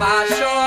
বাসন